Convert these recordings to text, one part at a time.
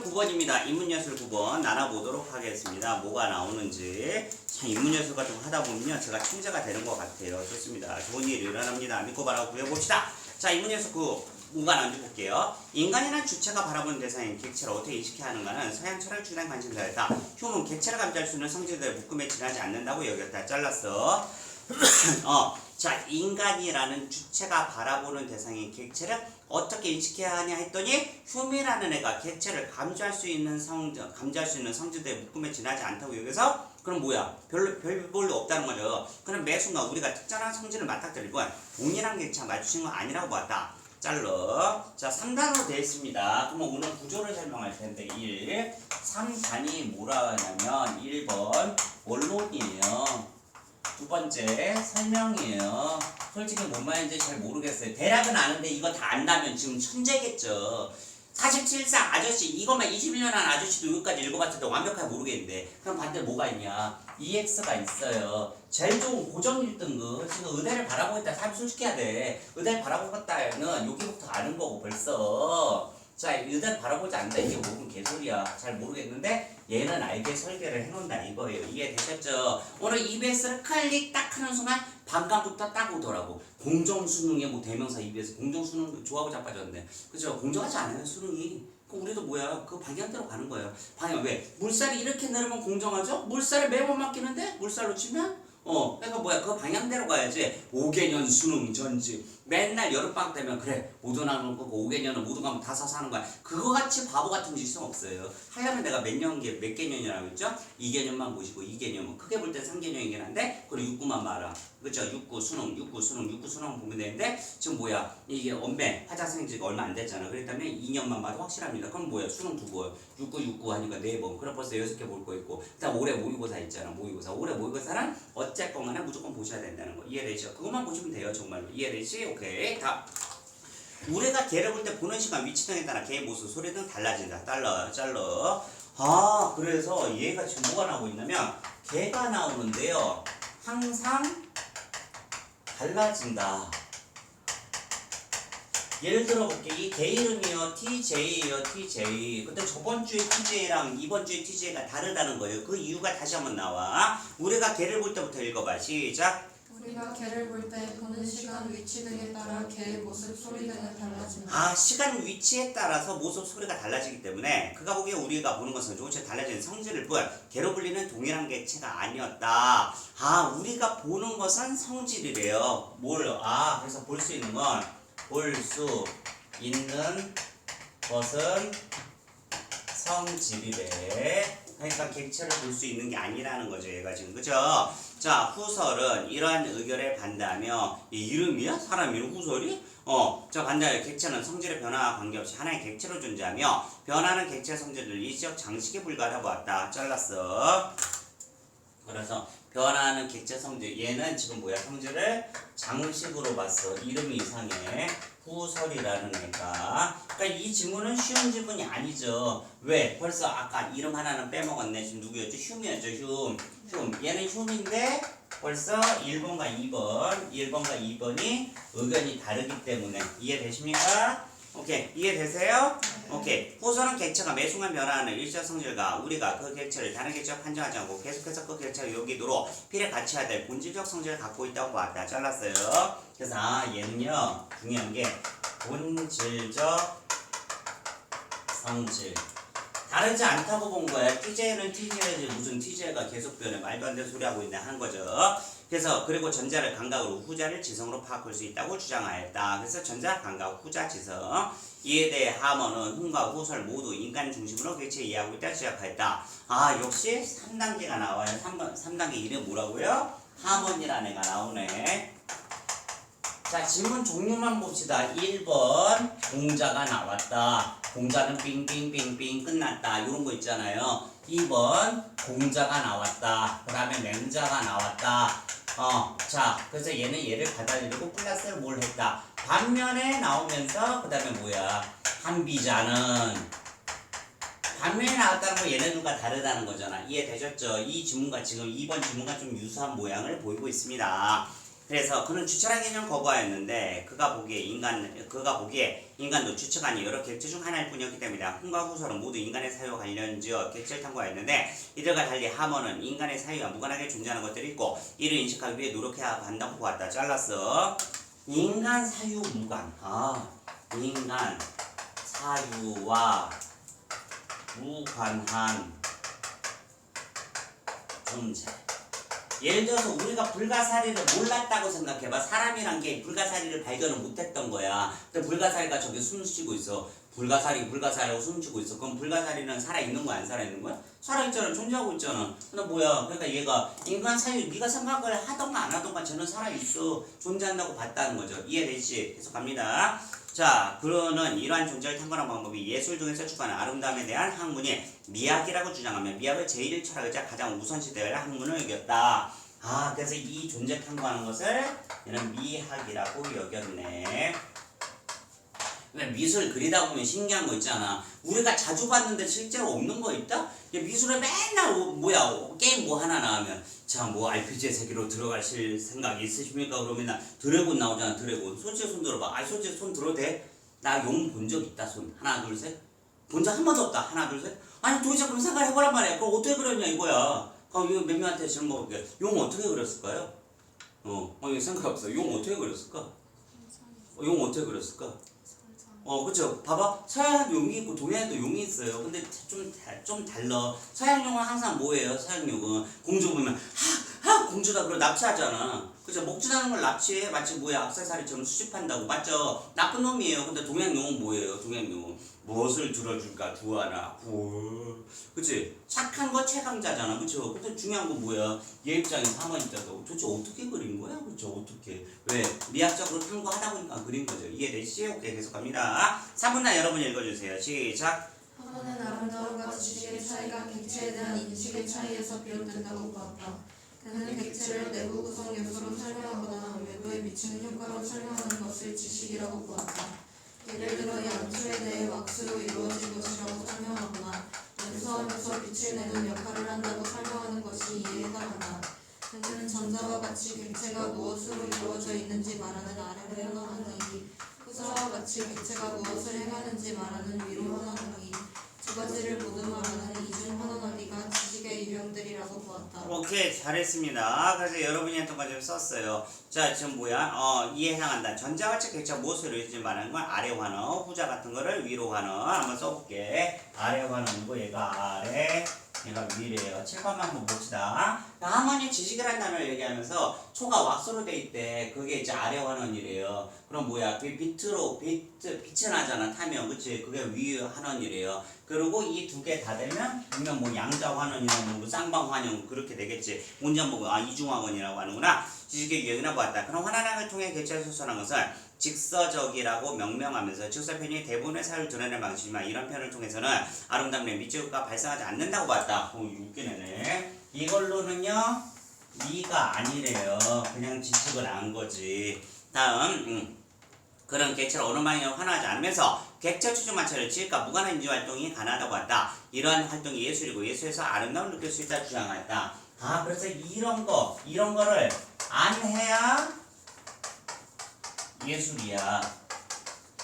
인문예술 9번입니다. 인문예술 9번 나눠보도록 하겠습니다. 뭐가 나오는지. 참, 인문예술 같은 거 하다 보면요. 제가 천재가 되는 것 같아요. 좋습니다. 좋은 일이 일어납니다. 믿고 바라고 구해봅시다. 자, 인문예술 9. 뭐가 나오는지 볼게요. 인간이란 주체가 바라보는 대상인 객체를 어떻게 인식해야 하는가는 서양 철학 주된 관심사였다. 휴문, 객체를 감지할 수 있는 성질들의 묶음에 지나지 않는다고 여겼다. 잘랐어. 어, 자, 인간이라는 주체가 바라보는 대상인 객체를 어떻게 인식해야 하냐 했더니 휴미라는 애가 객체를 감지할 수 있는 성 감지할 수 있는 성질들의 묶음에 지나지 않다고 여기서 그럼 뭐야? 별로 별 볼로 없다는 거죠. 그럼 매 순간 우리가 특정한 성질을 맞닥뜨리고 동일한 객체가 마주친 건 아니라고 봤다. 잘러. 자, 3단으로 되어 있습니다. 그러면 오늘 구조를 설명할 텐데 1. 3단이 뭐라 하냐면 1번 원론이에요. 두 번째 설명이에요. 솔직히 뭔 말인지 잘 모르겠어요. 대략은 아는데 이거 다 안다면 지금 천재겠죠. 47상 아저씨 이것만 21년 한 아저씨도 여기까지 읽어봤을 때 완벽하게 모르겠는데 그럼 반대 뭐가 있냐 EX가 있어요 제일 좋은 고정 1등급 지금 의대를 바라보고 있다 사람 솔직해야 돼 의대를 바라보고 있다는 여기부터 아는 거고 벌써 자 의대를 바라보지 않는다. 이게 뭔 개소리야. 잘 모르겠는데 얘는 알게 설계를 해놓는다 이거예요. 이해되셨죠? 오늘 EBS를 클릭 딱 하는 순간 반감부터 딱 오더라고. 공정 수능의 뭐 대명사 EBS 공정 수능 좋아하고 자빠졌네. 그죠? 공정하지 않아요 수능이. 그 우리도 뭐야? 그 방향대로 가는 거예요. 방향 왜? 물살이 이렇게 내려면 공정하죠? 물살을 매번 맡기는데 물살로 치면 어 그러니까 뭐야? 그 방향대로 가야지. 5개년 수능 전지 맨날 여름방학 되면 그래 모두 나오는 거고 5개년은 모두 가면 다 사서 하는 거야. 그거 같이 바보 같은 짓은 없어요. 하려면 내가 몇 년계 몇 개년이라고 했죠? 2개년만 보시고 2개년은 크게 볼때 3개년이긴 한데 그리고 6구만 말아 그죠 6구 수능 6구 수능 6구 수능 보면 되는데 지금 뭐야? 이게 엄매 화자생지가 얼마 안 됐잖아. 때문에 2년만 봐도 확실합니다. 그럼 뭐야? 수능 두 번 6구 6구 하니까 4번. 그럼 벌써 6개 볼 거 있고. 그다음 올해 모의고사 있잖아 모의고사. 올해 모의고사는 어쨌건 간에 무조건 보셔야 된다는 거. 이해되시죠? 그것만 보시면 돼요 정말로. 이해되시 오케이 다 우리가 개를 볼 때 보는 시간 위치 등에 따라 개의 모습 소리 등 달라진다. 달러 잘러. 아 그래서 얘가 지금 뭐가 나오고 있냐면 개가 나오는데요. 항상 달라진다. 예를 들어 볼게. 이개 이름이요. TJ예요. TJ 근데 저번 주에 TJ랑 이번 주에 TJ가 다르다는 거예요. 그 이유가 다시 한번 나와. 우리가 개를 볼 때부터 읽어봐. 시작 우리가 개를 볼 때 보는 시간, 위치 등에 따라 개의 모습, 소리 등은 달라진다. 아 시간 위치에 따라서 모습 소리가 달라지기 때문에 그가 보기에 우리가 보는 것은 조금씩 달라지는 성질을 보여 개로 불리는 동일한 개체가 아니었다. 아 우리가 보는 것은 성질이래요. 뭘 아 그래서 볼 수 있는 건 볼 수 있는 것은 성질이래 그러니까 객체를 볼 수 있는 게 아니라는 거죠 얘가 지금. 그죠? 자 후설은 이러한 의견에 반대하며 이 이름이야? 사람 이름 후설이? 어저 반대하여 객체는 성질의 변화와 관계없이 하나의 객체로 존재하며 변하는 객체 성질을 일시적 장식에 불과하다고 봤다. 잘랐어 그래서 변화하는 객체 성질 얘는 지금 뭐야? 성질을 장식으로 봤어. 이름이 이상해. 후설이라는 애가. 그러니까 이 지문은 쉬운 지문이 아니죠. 왜? 벌써 아까 이름 하나는 빼먹었네. 지금 누구였죠 흉이었죠 흉. 흉. 얘는 흉인데 벌써 1번과 2번 1번과 2번이 의견이 다르기 때문에 이해되십니까? 오케이 이해되세요? 오케이. 후설은 객체가 매 순간 변화하는 일시적 성질과 우리가 그 객체를 다른 객체와 판정하지 않고 계속해서 그 객체가 여기도록 필에 갖춰야 될 본질적 성질을 갖고 있다고 봤다. 잘랐어요. 그래서 아 얘는요 중요한 게 본질적 성질. 다르지 않다고 본 거야 TJ는 TJ지. 무슨 TJ가 계속 변해. 말도 안 되는 소리 하고 있네. 한 거죠 그래서 그리고 전자를 감각으로 후자를 지성으로 파악할 수 있다고 주장하였다. 그래서 전자 감각 후자 지성 이에 대해 하머는 흥과 후설 모두 인간 중심으로 객체 이해하고 있다 시작하였다. 아 역시 3단계가 나와요. 3번 3단계 이름 뭐라고요? 하먼이라는 애가 나오네. 자 질문 종류만 봅시다. 1번 공자가 나왔다. 공자는 빙빙빙빙 끝났다. 이런 거 있잖아요. 2번 공자가 나왔다. 그 다음에 맹자가 나왔다. 어, 자, 그래서 얘는 얘를 받아들이고 플러스를 뭘 했다. 반면에 나오면서 그 다음에 뭐야? 한비자는 반면에 나왔다는 건 얘네들과 다르다는 거잖아. 이해되셨죠? 이 지문과 지금 2번 지문과 좀 유사한 모양을 보이고 있습니다. 그래서 그는 주체란 개념 거부하였는데 그가 보기에 인간 그가 보기에 인간도 아닌 여러 객체 중 하나일 뿐이었기 때문이다. 훈과 후설은 모두 인간의 사유와 관련지어 객체를 탐구하였는데 이들과 달리 하머는 인간의 사유와 무관하게 존재하는 것들이 있고 이를 인식하기 위해 노력해야 한다고 보았다. 잘랐어. 인간 사유 무관. 아, 인간 사유와 무관한 존재. 예를 들어서 우리가 불가사리를 몰랐다고 생각해봐. 사람이란 게 불가사리를 발견을 못했던 거야. 근데 불가사리가 저기 숨 쉬고 있어. 불가사리, 불가사리하고 숨 쉬고 있어. 그럼 불가사리는 살아있는 거야, 안 살아있는 거야? 살아있잖아, 존재하고 있잖아. 근데 뭐야? 그러니까 얘가 인간 사유, 네가 생각을 하던가 안 하던가 쟤는 살아있어. 존재한다고 봤다는 거죠. 이해되지? 계속 갑니다. 자, 그러는 이러한 존재를 탐구하는 방법이 예술 중에서 추구하는 아름다움에 대한 학문이 미학이라고 주장하며 미학을 제1 철학이자 가장 우선시될 학문을 여겼다. 아, 그래서 이 존재 탐구하는 것을 얘는 미학이라고 여겼네. 왜 미술 그리다 보면 신기한 거 있잖아. 우리가 자주 봤는데 실제로 없는 거 있다? 야, 미술에 맨날 오- 뭐야 게임 뭐 하나 나오면 자뭐 RPG의 세계로 들어가실 생각 있으십니까? 그러면 나 드래곤 나오잖아 드래곤. 솔직히 손 들어봐. 아 솔직히 손 들어도 돼? 나 용 본 적 있다 손. 하나 둘 셋. 본 적 한 번도 없다. 하나 둘 셋. 아니 도대체 그럼 생각해보란 말이야. 그럼 어떻게 그렸냐 이거야. 그럼 이거 몇 명한테 질문 먹을게. 용 어떻게 그렸을까요? 어, 어 이거 생각 없어. 용 어떻게 그렸을까? 어, 용 어떻게 그렸을까? 어, 그쵸. 봐봐. 서양 용이 있고 동양에도 용이 있어요. 근데 좀, 다- 좀 달라. 서양 용은 항상 뭐예요? 서양 용은. 공주 보면, 하, 하, 공주다. 그러 납치하잖아. 그죠? 먹지도 않은 걸 납치해. 마치 뭐야, 악세사리처럼 수집한다고. 맞죠? 나쁜 놈이에요. 근데 동양 용은 뭐예요? 동양 용은. 무엇을 들어줄까? 두하나. 구. 그치? 착한 거 최강자잖아. 그쵸? 근데 중요한 건 뭐야? 얘 입장에서 한번 입장에서 도대체 어떻게 그린 거야? 그쵸? 어떻게? 왜? 미학적으로 탐구하다 보니까 그린 거죠. 이해되시지? 오케이, 계속 갑니다. 3분간 여러분 읽어주세요. 시작. 하나는 아름다움과 지식의 차이가 객체에 대한 인식의 차이에서 비롯된다고 보았다. 그는 객체를 내부 구성 요소로 설명하거나 외부에 미치는 효과로 설명하는 것을 지식이라고 보았다. 예를 들어 양초에 대해 왁스로 이루어진 것이라고 설명하거나. 연소하면서 빛을 내는 역할을 한다고 설명하는 것이 이에 해당한다. 그는 전자와 같이 객체가 무엇으로 이루어져 있는지 말하는 아래로 현황하기, 후자와 같이 객체가 무엇을 행하는지 말하는 위로 현황하기, 두 가지를 모두 말하는 이중 현황하기가 지식의 유형들이라고 보았다. 오케이 잘했습니다. 그래서 여러분이 했던 거좀 썼어요. 자 지금 뭐야? 어 해당한다. 전자같이 객체 무엇을 이루지 말하는 건 아래 환어, 후자 같은 거를 위로 환어 한번 써볼게. 아래 환어이고 얘가 아래, 얘가 위래요. 칠판만 한번 봅시다. 하모니 지식이라는 단어를 얘기하면서 초가 왁스로 돼 있대. 그게 이제 아래 환원이래요. 그럼 뭐야? 그 빛으로 빛 빛이 나잖아 타면 그치? 그게 위 환원이래요. 그리고 이 두 개 다 되면 분명 뭐 양자 환원이나 뭐 쌍방 환원 그렇게 되겠지. 온전 보고 아 이중 환원이라고 하는구나. 지식의 유형이나 보았다. 그럼 환원학을 통해 수선한 것은 직서적이라고 명명하면서 직서편이 대부분의 사유를 드러내는 방식이지만 이런 편을 통해서는 아름다움의 미적효과가 발생하지 않는다고 봤다. 오, 웃기네. 이걸로는요, 미가 아니래요. 그냥 지식을 안 거지. 다음, 음. 그런 객체를 어느 방향으로 환호하지 않으면서 객체 추종 마찰을 지을까 무관한 인지 활동이 가능하다고 한다. 이러한 활동이 예술이고 예술에서 아름다움을 느낄 수 있다 주장했다. 아, 그래서 이런 거, 이런 거를 안 해야 예술이야.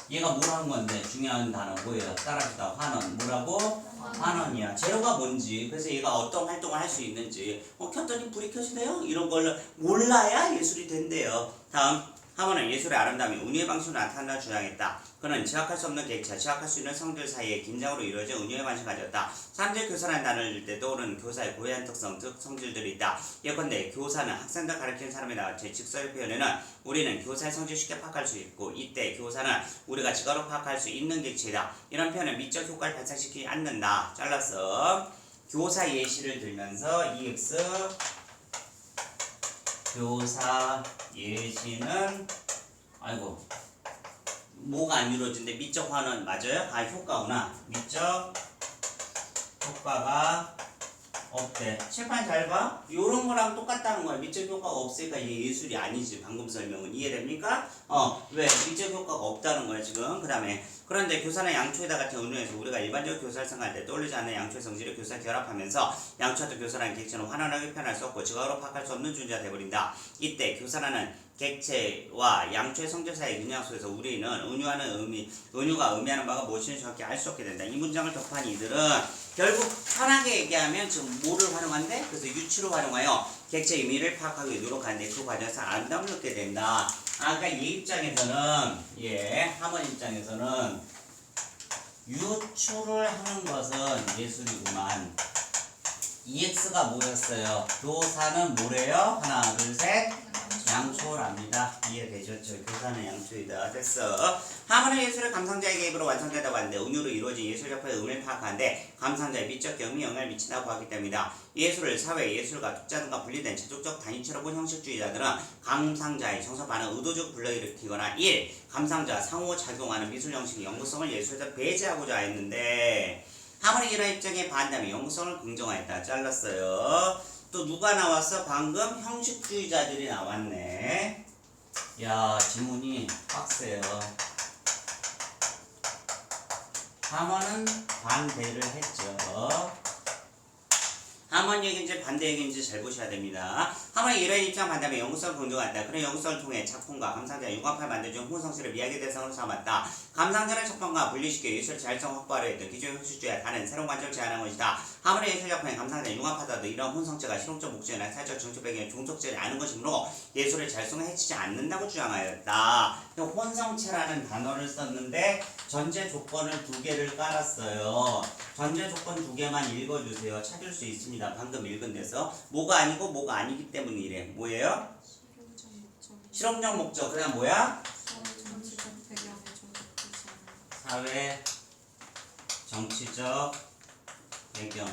얘가 뭘한 건데 중요한 단어 뭐예요? 따라합시다. 환원. 뭐라고? 환원이야. 재료가 뭔지, 그래서 얘가 어떤 활동을 할 수 있는지, 어, 켰더니 불이 켜지네요? 이런 걸 몰라야 예술이 된대요. 다음, 하모는 예술의 아름다움이 운유의 방식으로 나타난다 주장했다. 그는 지각할 수 없는 객체, 지각할 수 있는 성들 사이의 긴장으로 이루어진 운유의 방식을 가졌다. 사람들이 교사라는 단어를 읽을 때 떠오르는 교사의 고유한 특성, 즉 성질들이 있다. 예컨대 교사는 학생들 가르치는 사람이 나와 제 직설의 표현에는 우리는 교사의 성질 쉽게 파악할 수 있고 이때 교사는 우리가 직어로 파악할 수 있는 객체이다. 이런 표현은 미적 효과를 발생시키지 않는다. 잘랐어. 교사 예시를 들면서 EX 교사 예시는 아이고 뭐가 안 이루어진데 미적 환원 맞아요? 아 효과구나 미적 효과가 없대 칠판 잘 봐? 요런 거랑 똑같다는 거야 미적 효과가 없으니까 얘 예술이 아니지 방금 설명은 이해됩니까? 어 왜? 미적 효과가 없다는 거야 지금 그 다음에 그런데 교사는 양초에다 같은 은유에서 우리가 일반적으로 교사를 생각할 때 떠올리지 않는 양초의 성질을 교사 결합하면서 양초와 또 교사라는 객체는 환원하게 표현할 수 없고 즉각으로 파악할 수 없는 존재가 되어버린다. 이때 교사라는 객체와 양초의 성질 사이의 균형소에서 우리는 은유하는 의미, 은유가 의미하는 바가 무엇인지 정확히 알 수 없게 된다. 이 문장을 접한 이들은 결국 편하게 얘기하면 지금 뭐를 활용한대? 그래서 유추를 활용하여 객체 의미를 파악하기 위해 노력하는데 그 과정에서 아름다움을 얻게 된다. 아, 그러니까 얘 입장에서는 예, 하모니 입장에서는 유추를 하는 것은 예술이구만. EX가 뭐였어요? 교사는 뭐래요? 하나, 둘, 셋. 양초랍니다. 이해되셨죠? 교사는 양초이다. 됐어. 하모니 예술의 감상자의 개입으로 완성된다고 하는데 은유로 이루어진 예술 작품의 의미를 파악하는데 감상자의 미적 경험이 영향을 미친다고 하기 때문이다. 예술을 사회 예술과 독자 등과 분리된 제도적 단위체로 본 형식주의자들은 감상자의 정서 반응 의도적 불러일으키거나 1. 감상자 상호작용하는 미술 형식의 연구성을 예술에서 배제하고자 했는데 하모니 이런 입장에 반대하며 연구성을 긍정하였다. 잘랐어요. 또 누가 나왔어? 방금 형식주의자들이 나왔네. 야, 지문이 빡세요. 하모는 반대를 했죠. 하모니 얘기인지 반대 얘기인지 잘 보셔야 됩니다. 하모니 이런 입장 반대하면 연구성을 긍정한다. 그런 연구성을 통해 작품과 감상자 융합할 만들어준 혼성실을 미학의 대상으로 삼았다. 감상자를 작품과 분리시켜 예술 자율성 확보하려 했던 기존 형식주의와 다른 새로운 관점을 제안한 것이다. 하모니 예술 작품에 감상자 융합하다도 이런 혼성체가 실용적 목적이나 사회적 정치 배경에 종속되지 않은 것이므로 예술의 자율성을 해치지 않는다고 주장하였다. 혼성체라는 단어를 썼는데 전제 조건을 두 개를 깔았어요. 전제 조건 두 개만 읽어주세요. 찾을 수 있습니다. 방금 읽은 데서 뭐가 아니고 뭐가 아니기 때문이래. 뭐예요? 실용적 목적. 그다음 뭐야? 사회 정치적 배경.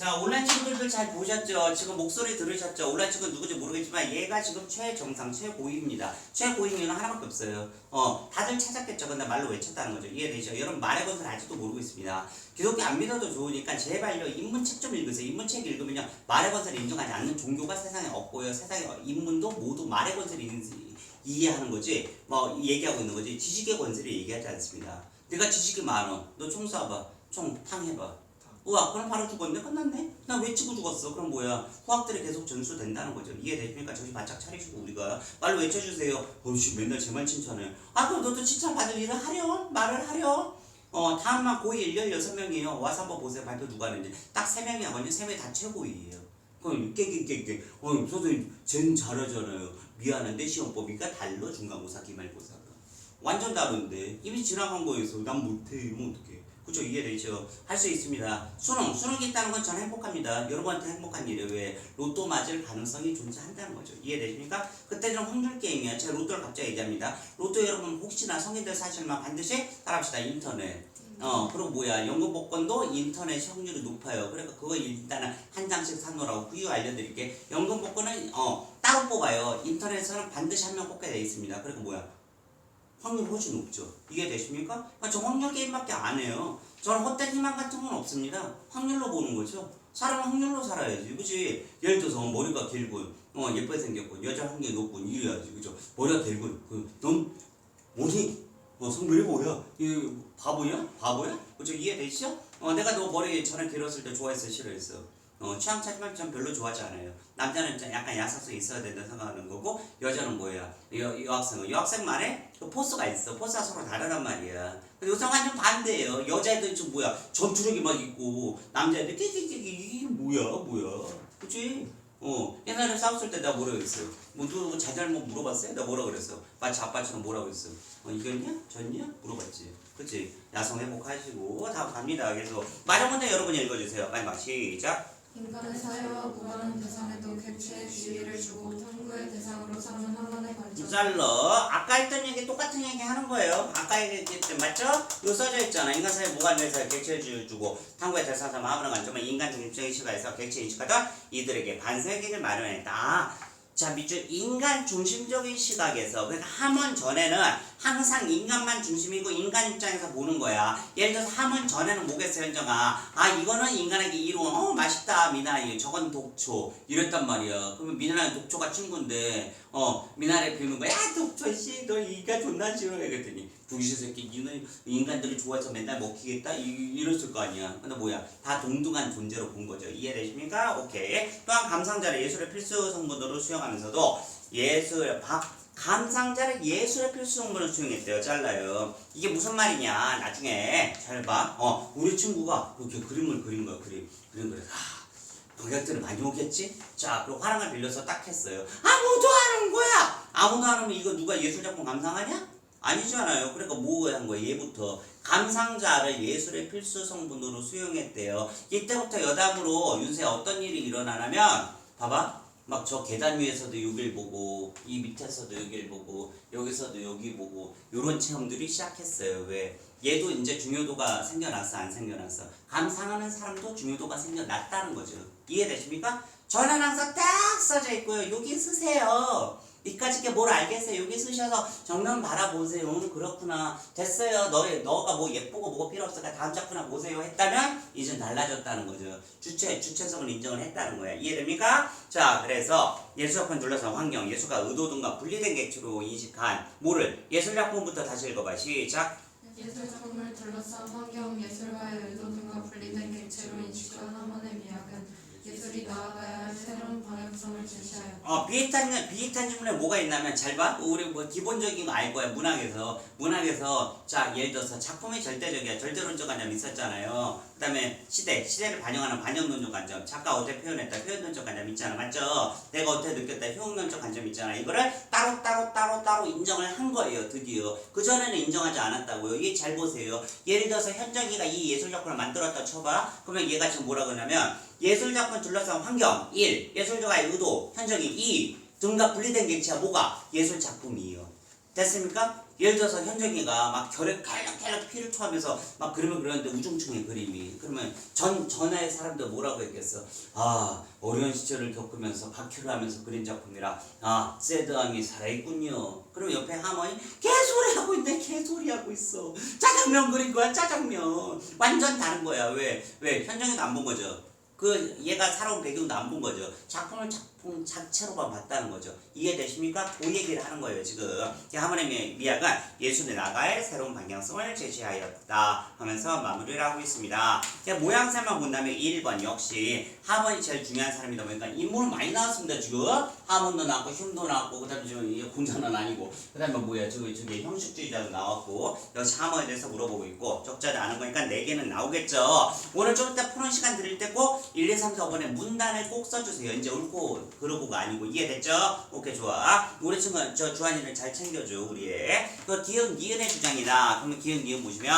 자 온라인 친구들도 잘 보셨죠? 지금 목소리 들으셨죠? 온라인 친구 누구지 모르겠지만 얘가 지금 최정상 최고위입니다. 최고위 이유는 하나밖에 없어요. 어 다들 찾았겠죠. 근데 말로 외쳤다는 거죠. 이해되죠? 여러분 말의 것을 아직도 모르고 있습니다. 기독교 안 믿어도 좋으니까 제발요 인문책 좀 읽으세요. 인문책 읽으면요 말의 것을 인정하지 않는 종교가 세상에 없고요. 세상에 인문도 모두 말의 것을 인- 이해하는 거지. 뭐 얘기하고 있는 거지. 지식의 권세를 얘기하지 않습니다. 내가 지식이 많어. 너 총 쏴봐. 총 탕해봐. 우와 그럼 바로 죽었네? 끝났네? 나 외치고 죽었어? 그럼 뭐야? 후학들이 계속 전수된다는 거죠. 이해되십니까 정신 바짝 차리시고 우리가 말로 외쳐주세요. 어씨 맨날 제만 칭찬해. 아 그럼 너도 칭찬받을 일을 하렴? 말을 하렴? 어 다음만 고2 1년 6명이에요. 와서 한번 보세요. 발표 누가 하는지. 딱 3명이 하거든요 3명이 다 최고위예요. 그럼 깨깨깨깨 어 선생님 쟨 잘하잖아요. 미안한데 시험법이니까 달러 중간고사 기말고사가. 완전 다른데. 이미 지나간 거에서 난 못해. 이러면 어떡해 그죠 이해되죠 할 수 있습니다. 수능 수능이 있다는 건 저는 행복합니다. 여러분한테 행복한 일이에요 왜 로또 맞을 가능성이 존재한다는 거죠. 이해되십니까? 그때 좀 확률 게임이야. 제가 로또를 갑자기 얘기합니다. 로또 여러분 혹시나 성인들 사실만 반드시 따라합시다. 인터넷. 어 그리고 뭐야? 연금 복권도 인터넷 확률이 높아요. 그러니까 그거 일단은 한 장씩 사놓으라고 후유 알려드릴게. 연금 복권은 어 따로 뽑아요. 인터넷에서는 반드시 한 명 뽑게 돼 있습니다. 그러니까 뭐야 확률 훨씬 높죠. 이게 되십니까? 그러니까 저 확률 게임밖에 안 해요. 저는 헛된 희망 같은 건 없습니다. 확률로 보는 거죠. 사람은 확률로 살아야지, 그지? 예를 들어서 머리가 길고, 어 예쁘게 생겼고, 여자 확률이 높고 이래야지, 그죠? 머리가 길고, 그넌 머리, 어 성별이 뭐야? 이 바보야? 바보야? 그죠? 이해되시죠? 어 내가 너 머리 전에 길었을 때 좋아했어, 싫어했어? 어, 취향 차지만 전 별로 좋아하지 않아요. 남자는 좀 약간 야사성이 있어야 된다 생각하는 거고 여자는 뭐야? 여, 여학생은 여학생만의 그 포스가 있어. 포스가 서로 다르단 말이야. 근데 요즘 완전 반대예요. 여자애들 좀 뭐야? 전투력이 막 있고 남자애들 띠띠띠 이게 뭐야? 뭐야? 그치? 어 옛날에 싸웠을 때 내가 뭐라 그랬어요? 뭐 누구 자잘못 물어봤어요? 내가 뭐라 그랬어? 마치 아빠처럼 뭐라 그랬어? 어 이겼냐? 졌냐? 물어봤지. 그치? 야성 회복하시고 다음 갑니다. 그래서 마지막에 여러분이 읽어주세요. 마지막 시작. 인간의 사회와 무관한 대상에도 객체의 주의를 주고 탐구의 대상으로 삼는 하나의 관점 잘러. 아까 했던 얘기 똑같은 얘기 하는 거예요. 아까 얘기했던 맞죠? 요 써져 있잖아. 인간 사회 무관대에서 객체주의 주고 탐구의 대상에서 마음으로 관점은 인간 중심적인 시각에서 객체 인식하다 이들에게 반세계를 마련했다. 자 밑줄 인간 중심적인 시각에서 그러니까 함원 전에는 항상 인간만 중심이고 인간 입장에서 보는 거야. 예를 들어서 함원 전에는 뭐겠어 현정아? 아 이거는 인간에게 이로운 어 맛있다 미나리. 저건 독초. 이랬단 말이야. 그러면 미나리 독초가 친구인데 어 미나리 비우는 거야 야 독초 씨너 이가 존나 싫어해. 그랬더니 부기시 새끼 니는 인간들이 좋아해서 맨날 먹히겠다? 이, 이랬을 거 아니야. 근데 뭐야? 다 동등한 존재로 본 거죠. 이해되십니까? 오케이. 또한 감상자를 예술의 필수 성분으로 수용하면서도 예술 박 감상자를 예술의 필수 성분을 수용했대요. 잘라요. 이게 무슨 말이냐? 나중에 잘 봐. 어, 우리 친구가 이렇게 그림을 그린 거야. 그림. 그림 그래서 아, 동약들은 많이 오겠지? 자, 그리고 화랑을 빌려서 딱 했어요. 아무도 안 온 거야! 아무도 안 오면 이거 누가 예술작품 감상하냐? 아니잖아요. 그러니까 뭐한 거야, 얘부터. 감상자를 예술의 필수 성분으로 수용했대요. 이때부터 여담으로 윤세 어떤 일이 일어나냐면, 봐봐. 막 저 계단 위에서도 여길 보고, 이 밑에서도 여길 보고, 여기서도 여기 보고, 요런 체험들이 시작했어요. 왜? 얘도 이제 중요도가 생겨났어, 안 생겨났어? 감상하는 사람도 중요도가 생겨났다는 거죠. 이해되십니까? 저는 항상 딱 써져 있고요. 여기 쓰세요. 이까짓 게 뭘 알겠어요. 여기 쓰셔서 정면 바라보세요. 음, 그렇구나. 됐어요. 너, 너가 뭐 예쁘고 뭐가 필요 없으니까 다음 작품이나 보세요. 했다면 이제 달라졌다는 거죠. 주체, 주체성을 인정을 했다는 거야. 이해됩니까? 자, 그래서 예술작품 둘러싼 환경, 예술가 의도등과 분리된 객체로 인식한 뭐를 예술작품부터 다시 읽어봐. 시작. 예술작품을 둘러싼 환경, 예술가의 의도 등과 분리된 객체로 인식한 하만의 미학은 예술이 나아가야 할 새로운 방향성을 제시하였다. 어, 비슷한, 비슷한 질문에 뭐가 있냐면, 잘 봐. 우리 뭐 기본적인 거 알 거야, 문학에서. 문학에서, 자, 예를 들어서 작품이 절대적이야. 절대론적 관점 있었잖아요. 그 다음에 시대, 시대를 반영하는 반영론적 관점. 작가 어떻게 표현했다, 표현론적 관점 있잖아. 맞죠? 내가 어떻게 느꼈다, 효용론적 관점 있잖아. 이거를 따로, 따로, 따로, 따로 인정을 한 거예요, 드디어. 그전에는 인정하지 않았다고요. 얘잘 보세요. 예를 들어서 현정이가 이 예술 작품을 만들었다 쳐봐. 그러면 얘가 지금 뭐라 그러냐면, 예술작품 둘러싼 환경 1. 예술가의 의도 현정이 2. 등과 분리된 객체가 뭐가? 예술작품이에요. 됐습니까? 예를 들어서 현정이가 막 결핵 칼락칼락 피를 토하면서 막 그림을 그렸는데 우중충해 그림이 그러면 전 전에 사람들 뭐라고 했겠어 아 어려운 시절을 겪으면서 박혀를 하면서 그린 작품이라 아 새드함이 살아있군요 그럼 옆에 하모니 개소리 하고 있네 개소리 하고 있어 짜장면 그린 거야 짜장면 완전 다른 거야 왜 왜 현정이도 안 본 거죠 그 얘가 살아온 배경도 안 본 거죠. 작품을 작품 자체로만 봤다는 거죠. 이해되십니까? 그 얘기를 하는 거예요 지금. 하모니의 미학은 예술에 나갈 새로운 방향성을 제시하였다 하면서 마무리를 하고 있습니다. 모양새만 본다면 1번 역시 하모니 제일 중요한 사람이다 보니까 인물 많이 나왔습니다 지금. 하몬도 나왔고 흉도 나왔고 그 다음에 지금 이 공자는 아니고 그 다음에 뭐야 저기 저기 형식주의자도 나왔고 역시 하모니에 대해서 물어보고 있고 적자도 아는 거니까 4개는 나오겠죠. 오늘 좀 이따 푸는 시간 드릴 때꼭 1, 2, 3, 4, 5번에 문단을 꼭 써주세요. 이제 옳고 그러고가 아니고 이해됐죠? 오케이 좋아. 우리 친구 저 주한이를 잘 챙겨줘 우리의 그 기억 니은의 주장이다. 그러면 기억 니은 보시면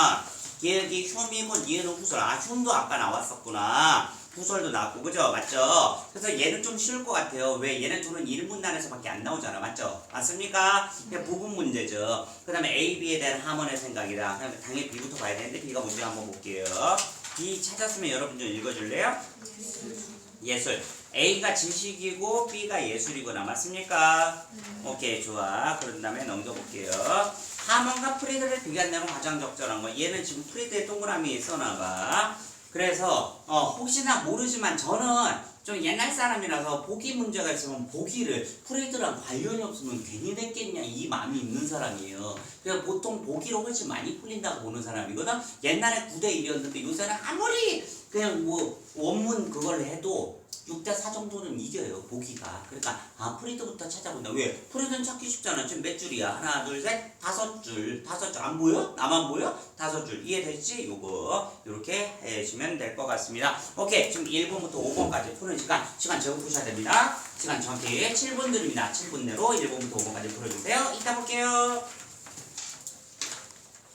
기억이 흉이고 니은은 후설. 아 흉도 아까 나왔었구나. 후설도 나왔고 그죠? 맞죠? 그래서 얘는 좀 쉬울 것 같아요. 왜? 얘는 둘은 1문단에서밖에 안 나오잖아. 맞죠? 맞습니까? 그냥 부분 문제죠. 그 다음에 A, B에 대한 하모의 생각이다. 그다음에 당연히 B부터 봐야 되는데 B가 문제 한번 볼게요. B 찾았으면 여러분 좀 읽어줄래요? 예술. A가 지식이고 B가 예술이구나. 맞습니까? 오케이, 좋아. 그런 다음에 넘겨볼게요. 하몬과 프리드를 비교한 내용 가장 적절한 거. 얘는 지금 프리드의 동그라미 써놔봐. 그래서, 어, 혹시나 모르지만 저는 좀 옛날 사람이라서 보기 문제가 있으면 보기를 프리드랑 관련이 없으면 괜히 됐겠냐 이 마음이 있는 사람이에요. 그래서 보통 보기로 훨씬 많이 풀린다고 보는 사람이거든. 옛날에 9대 1이었는데 요새는 아무리 그냥 뭐 원문 그걸 해도 6대 4 정도는 이겨요 보기가. 그러니까 아 프리드부터 찾아본다. 왜? 프리드는 찾기 쉽잖아. 지금 몇 줄이야? 하나 둘 셋. 다섯 줄. 다섯 줄. 안 보여? 나만 보여? 다섯 줄. 이해됐지? 요거. 이렇게 해주시면 될 것 같습니다. 오케이. 지금 1번부터 5번까지 푸는 시간 시간 적어 푸셔야 됩니다. 시간 정확히 7분 드립니다. 7분 내로 1번부터 5번까지 풀어주세요. 이따 볼게요